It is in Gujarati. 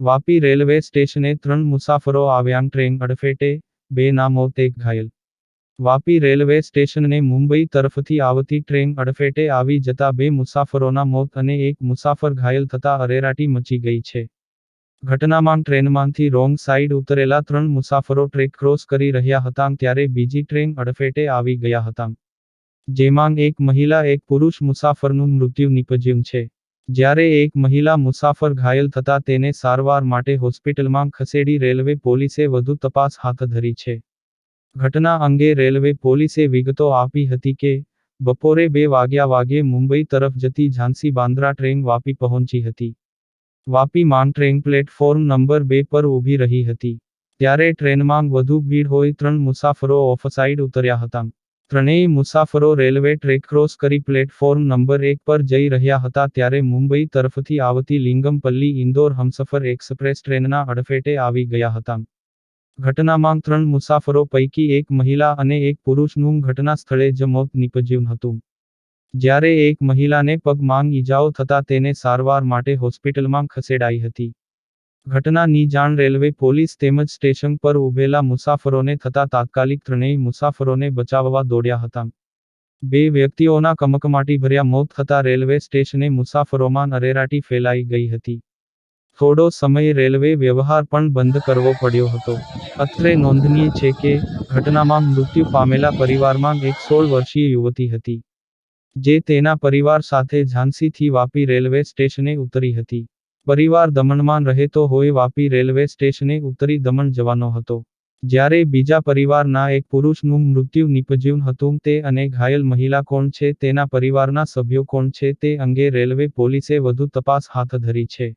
વાપી રેલવે સ્ટેશને ત્રણ મુસાફરો આવ્યાં ટ્રેન અડફેટે, બે ના મોત એક ઘાયલ. વાપી રેલવે સ્ટેશનને મુંબઈ તરફથી આવતી ટ્રેન અડફેટે આવી જતા બે મુસાફરોના મોત અને એક મુસાફર ઘાયલ થતા અરેરાટી મચી ગઈ છે. ઘટનામાં ટ્રેનમાંથી રોંગ સાઈડ ઉતરેલા ત્રણ મુસાફરો ટ્રેક ક્રોસ કરી રહ્યા હતા ત્યારે બીજી ટ્રેન અડફેટે આવી ગયા હતા. જેમાં એક મહિલા, એક પુરુષ મુસાફરનું મૃત્યુ નિપજ્યું છે. જ્યારે એક મહિલા મુસાફર ઘાયલ થતા તેને સારવાર માટે હોસ્પિટલમાં ખસેડી રેલવે પોલીસે વધુ તપાસ હાથ ધરી છે. ઘટના અંગે રેલવે પોલીસે વિગતો આપી હતી કે, બપોરે બે વાગ્યા વાગ્યે મુંબઈ તરફ જતી ઝાંસી બાંદ્રા ટ્રેન વાપી પહોંચી હતી. વાપી માંગ ટ્રેન પ્લેટફોર્મ નંબર બે પર ઊભી રહી હતી. ત્યારે ટ્રેનમાં વધુ ભીડ હોય ત્રણ મુસાફરો ઓફસાઇડ ઉતર્યા હતા. ત્રણેય મુસાફરો રેલવે ટ્રેક ક્રોસ કરી પ્લેટફોર્મ નંબર એક પર જઈ રહ્યા હતા ત્યારે મુંબઈ તરફથી આવતી લિંગમપલ્લી ઇન્દોર હમસફર એક્સપ્રેસ ટ્રેનના અડફેટે આવી ગયા હતા. ઘટનામાં ત્રણ મુસાફરો પૈકી એક મહિલા અને એક પુરુષનું ઘટના સ્થળે જ મોત નીપજ્યું હતું. જ્યારે એક મહિલાને પગમાં ઈજાઓ થતા તેને સારવાર માટે હોસ્પિટલમાં ખસેડાઈ હતી. ઘટનાની જાણ રેલવે પોલીસ તેમજ સ્ટેશન પર ઉભેલા મુસાફરોને થતા તાત્કાલિક ત્રણેય મુસાફરોને બચાવવા દોડ્યા હતા. બે વ્યક્તિઓના કમકમાટીભર્યા મોત થતા રેલવે સ્ટેશને મુસાફરોમાં અરેરાટી ફેલાઈ ગઈ હતી. થોડો સમય રેલવે વ્યવહાર પણ બંધ કરવો પડ્યો હતો. અત્રે નોંધનીય છે કે, ઘટનામાં મૃત્યુ પામેલા પરિવારમાં એક સોળ વર્ષીય યુવતી હતી, જે તેના પરિવાર સાથે ઝાંસીથી વાપી રેલવે સ્ટેશને ઉતરી હતી. પરિવાર દમણમાં રહેતો હોય વાપી રેલવે સ્ટેશને ઉતરી દમણ જવાનો હતો. જ્યારે બીજા પરિવારના એક પુરુષનું મૃત્યુ નિપજ્યું હતું તે અને ઘાયલ મહિલા કોણ છે તેના પરિવારના સભ્યો કોણ છે તે અંગે રેલવે પોલીસે વધુ તપાસ હાથ ધરી છે.